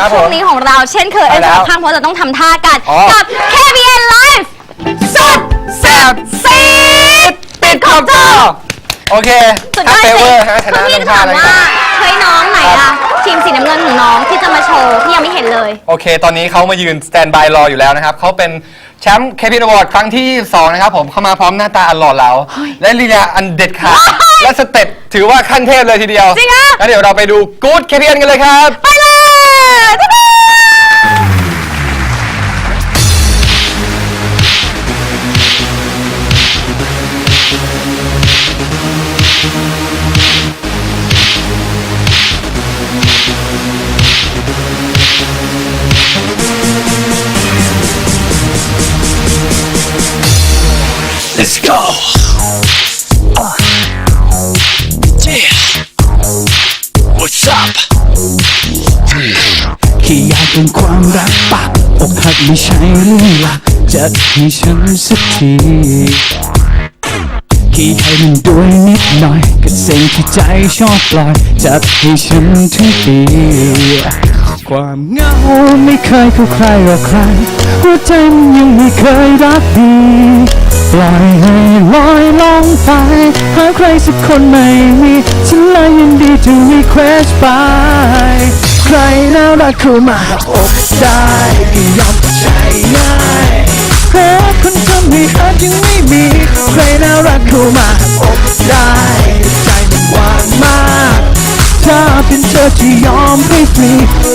กับช่วงนี้ของเราเช่นเคยเอ็นสองข้างเพราะเราต้องทำท่ากันกับ KBN Live สุดแซ่บซีดติดขอบจอโอเคสุดเอเวอร์ฮะชนะพี่น้องถาพามอะไรกัว่าเคยน้องไหนอะทีมสีน้ำเงินของน้องที่จะมาโชว์ที่ยังไม่เห็นเลย โอเค ตอนนี้เขามายืนสแตนบายรออยู่แล้วนะครับ เขาเป็นแชมป์เคพินอวอร์ดครั้งที่ 2 นะครับผมเข้ามาพร้อมหน้าตาอันหล่อเหลา และลีลาอันเด็ดขาด และสเต็ปถือว่าขั้นเทพเลยทีเดียวจริงเหรอ แล้วเดี๋ยวเราไปดูกู๊ดเคพีนกันเลยครับ ไปเลย Let's go uh. yeah. What's up แค่อยากเป็นความรักปะอกหักไม่ใช่เรื่องละจะให้ฉันสักทีขี้ให้มันด้วยนิดหน่อยก็เสิ่งที่ใจชอบปล่อยจะให้ฉันทุกทีความเหงาไม่เคยเข้ใครหรอกใครหัวใจยังไม่เคยรักดี ปล่อยให้ลอยลองไป หาใครสักคนไม่มีฉันเลยยินดีจะรีเควสไป ใครน่ารักคือมาหักอกได้ก็ยอมใจง่ายแค่คนทำให้อาจยังไม่มี ใครน่ารักคือมาหักอกได้ใจมันวางมาก เธอเป็นเธอที่ยอมให้ฟรี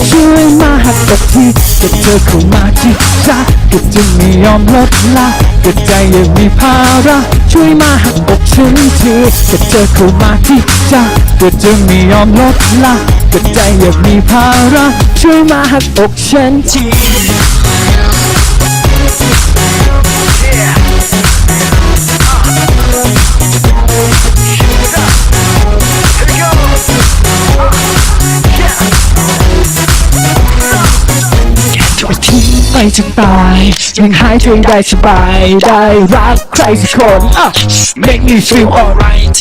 ช่วยมาหักกับทีก็เธอเข้ามาที่จะก็จะไม่ยอมลดละก็ใจยังมีภาระช่วยมาหักอกฉันทีก็เธอเข้ามาที่จะก็จะไม่ยอมลดละก็ใจยังมีภาระช่วยมาหักอกฉันที ไปจนตายยังหายใจได้สบายได้รักใครสักคน อ่ make me feel alright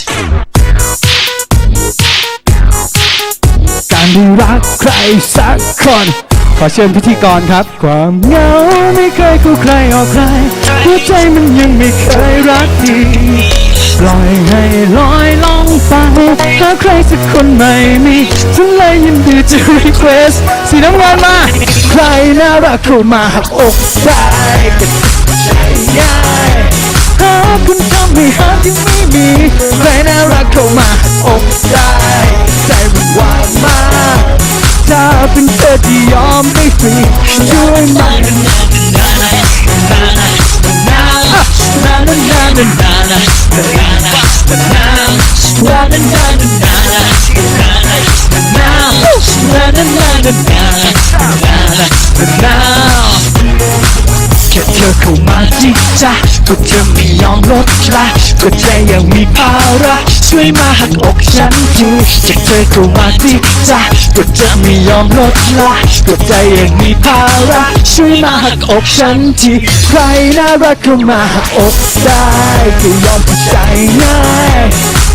การได้รักใครสักคน ขอเชิญพิธีกรครับ ความเหงาไม่เคยกูใครออกใครหัวใจมันยังไม่เคยรักดี ปล่อยให้ลอยล่องไปหาใครสักคนไม่มีฉันเลยยินดีจะรีเควสสีน้ำเงินมา ใครน่ารักเข้ามาหักอกได้กับใจยายหาคุณทำให้หาที่ไม่มีใครน่ แค่เธอเข้ามาจิจ้าก็เธอไม่ยอมลดละก็ใจยังมีภาระช่วยมาหักอกฉันทีแค่เธอเข้ามาจิจ้าก็เธอไม่ยอมลดละก็ใจยังมีภาระช่วยมาหักอกฉันทีใครน่ารักก็มาหักอกได้ก็ยอมใจง่าย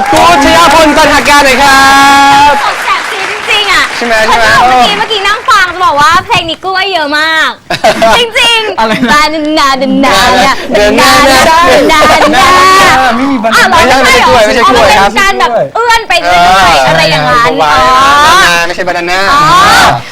กับกูชยพลจันทการหน่อยครับ สดแสบซีดจริงๆอะใช่ไหมใช่ไหมเพราะว่าเมื่อกี้เมื่อกี้นั่งฟังจะบอกว่าเพลงนี้กล้วยเยอะมาก จริงๆอะไรนะ ดานานาดานานาเดินหน้าดานานาดานา ไม่มีบันอะไดเราไม่ใช่เหรอไม่ใช่กล้วยไม่ใช่กล้วยอ๋อครับมันเป็นการแบบเอื้อนไปเรื่อยๆอะไรอย่างนั้นวาอ๋อยไม่ใช่บานาน่า อ๋อ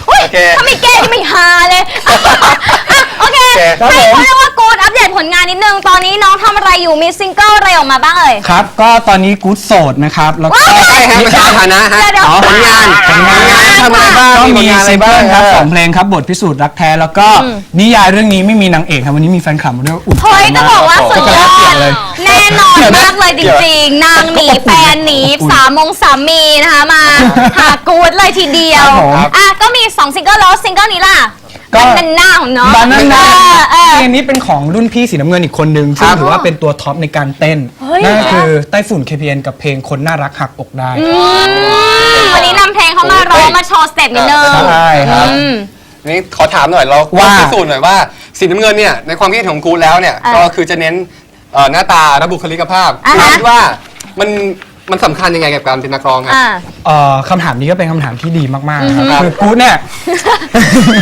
อุ้ยโอเคถ้าไม่แก้นี่ไม่ฮาเลยอะโอเค โอเค ให้เขาเรียกว่าโกดอัปเดตผผลงานนิดนึง ตอนนี้น้องทำ อะไรอยู่มีซิงเกิลอะไรออกมาบ้างเอ่ย ครับ ก็ตอนนี้กู๊ดโสดนะครับ แล้วก็ใช่ครับไม่ใช่สถานะฮะเดี๋ยวๆ อ๋อผลงานผลงานทำอะไรบ้างก็มีผมีลงานอะไรซิงบ้าเกิงลครับเออสองเพลงครับบทพิสูจน์รักแท้แล้วก็นิยายเรื่องนี้ไม่มีนางเอกครับวันนี้มีแฟนคลับมาด้วยอุ่นใจเฮ้ยจะมาบอกว่าสุดยอเกี่ยดวเลยแน่นอนมากเลยจริงๆ นางหนีแฟนหนีสามมงสามีนะคะมาหากูดเลยทีเดียวครับผมอะก็มี 2 ซิงเกิลแล้วซิงเกิลนี้ล่ะ ก็บันนาของน้องบานาน่าเออเออ เพลงนี้เป็นของรุ่นพี่สีน้ำเงินอีกคนนึงซึ่งถือว่าเป็นตัวท็อปในการเต้นเฮ้ย นั่นก็คือไต้ฝุ่น KPN กับเพลงคนน่ารักหักอกได้อืมวันนี้นำเพลงเขามาร้องมาโชว์สเต็ปนิดนึงใช่ครับ อืม นี่ขอถามหน่อยเราว่า พิสูจน์หน่อยว่าสีน้ำเงินเนี่ยในความคิดเห็นของกูแล้วเนี่ยเออก็คือจะเน้นเอ่อหน้าตาและบุคลิกภาพอ่าฮะ คิดว่ามัน มันสำคัญยังไงกับการเป็นนักร้องครับ อ่า เอ่อคำถามนี้ก็เป็นคำถามที่ดีมากๆนะครับอือฮึคือกู๊ดเนี่ย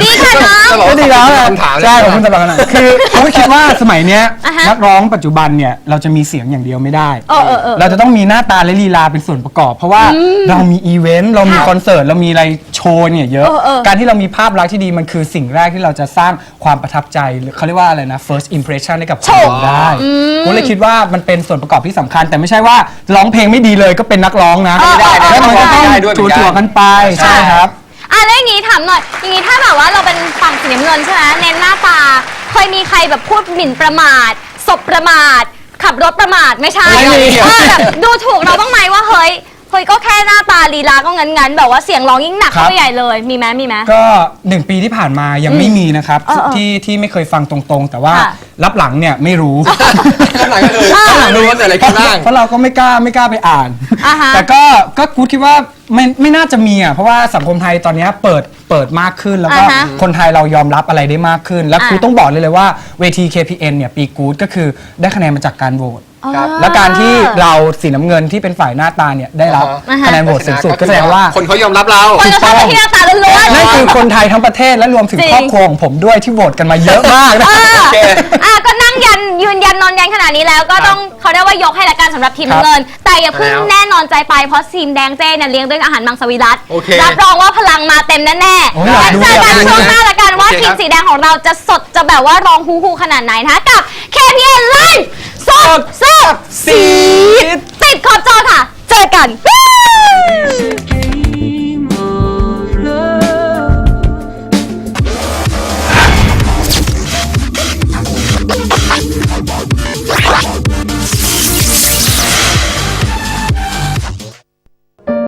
ดีค่ะน้อง ก็บอกว่าก็ดีแล้วคำถามเลย ใช่ขอบคุณสำหรับคำถามคือผมก็คิดว่าสมัยเนี้ยอ่าฮะ นักร้องปัจจุบันเนี่ยเราจะมีเสียงอย่างเดียวไม่ได้ เออเออเออ เราจะต้องมีหน้าตาและลีลาเป็นส่วนประกอบ เพราะว่าเรามีอีเวนต์เรามีค่ะคอนเสิร์ตเรามีอะไรโชว์เนี่ยเยอะ เออเออการที่เรามีภาพลักษณ์ที่ดีมันคือสิ่งแรกที่เราจะสร้างความประทับใจหรือเขาเรียกว่าอะไรนะ first impression ให้กับคนดูได้ผมเลยคิดว่ามันเป็นส่วนประกอบที่สำคัญ แต่ไม่ใช่ว่าร้องเพลงไม่ดีเลยก็เป็นนักร้องนะไม่ได้นะแล้วมันก็ต้องไม่ได้ด้วยเหมือนกันจั่วๆกันไปใช่ครับ อะแล้วอย่างงี้ถามหน่อย อย่างงี้ถ้าแบบว่าเราเป็นฝั่งสีน้ำเงินใช่ไหมเน้นหน้าตา เคยมีใครแบบพูดหมิ่นประมาทศพประมาท ขับรถประมาทไม่ใช่ไม่มี เออแบบดูถูกเราบ้างไหมว่าเฮ้ย เฮ้ยก็แค่หน้าตาลีลาก็งั้นๆ แบบว่าเสียงร้องยิ่งหนักครัเข้าบไปใหญ่เลยมีไหมมีไหม ก็หนึ่งปีที่ผ่านมายังไม่มีนะครับเออเออที่ที่ไม่เคยฟังตรงๆ แต่ว่าค่ะ รับหลังเนี่ยไม่รู้ข้างหลังก็คือข้างหลังรู้ว่าเกิดอะไรขึ้นบ้าง เพราะเราก็ไม่กล้าไม่กล้าไปอ่าน อ่าฮะ แต่ก็ก็กูคิดว่าไม่ไม่น่าจะมีอะเพราะว่าสังคมไทยตอนเนี้ยเปิดเปิดมากขึ้นแล้วก็อ่าฮะคนไทยเรายอมรับอะไรได้มากขึ้น แล้วอ่ากูต้องบอกเลยเลยว่าเวที KPN เนี่ยปีกู๊ดก็คือได้คะแนนมาจากการโหวต ครับและการที่เราสีน้ำเงินที่เป็นฝ่ายหน้าตาเนี่ยได้รับอ่าฮะ คะแนนโหวตสูงสุดก็แสดงว่า คนเขายอมรับเรา คนจะเข้าไปที่หน้าตาล้วนๆนั่นคือคนไทยทั้งประเทศและรวมถึงจริง ครอบครัวของผมด้วยที่โหวตกันมาเยอะมากนะเออโอเคอะก็นั่งยันยืนยันนอนยันขนาดนี้แล้ว ก็ต้องเขาได้ว่ายกให้ละกันสำหรับทีมครับน้ำเงิน แต่อย่าเพิ่งแล้วแน่นอนใจไปเพราะทีมแดงเจ้เนี่ยเลี้ยงด้วยอาหารมังสวิรัตโอเครับรองว่าพลังมาเต็มแน่โอ้ๆยอยากงั้นดูเจอกันอยากดู ช่วงหน้าละกันว่าโอเคทีคมรับสีแดงของเราจะสดจะแบบว่าร้องฮูฮูขนาดไหนนะคะกับ KPN Live ซอกแซบสีดติดขอบจอค่ะ เจอกัน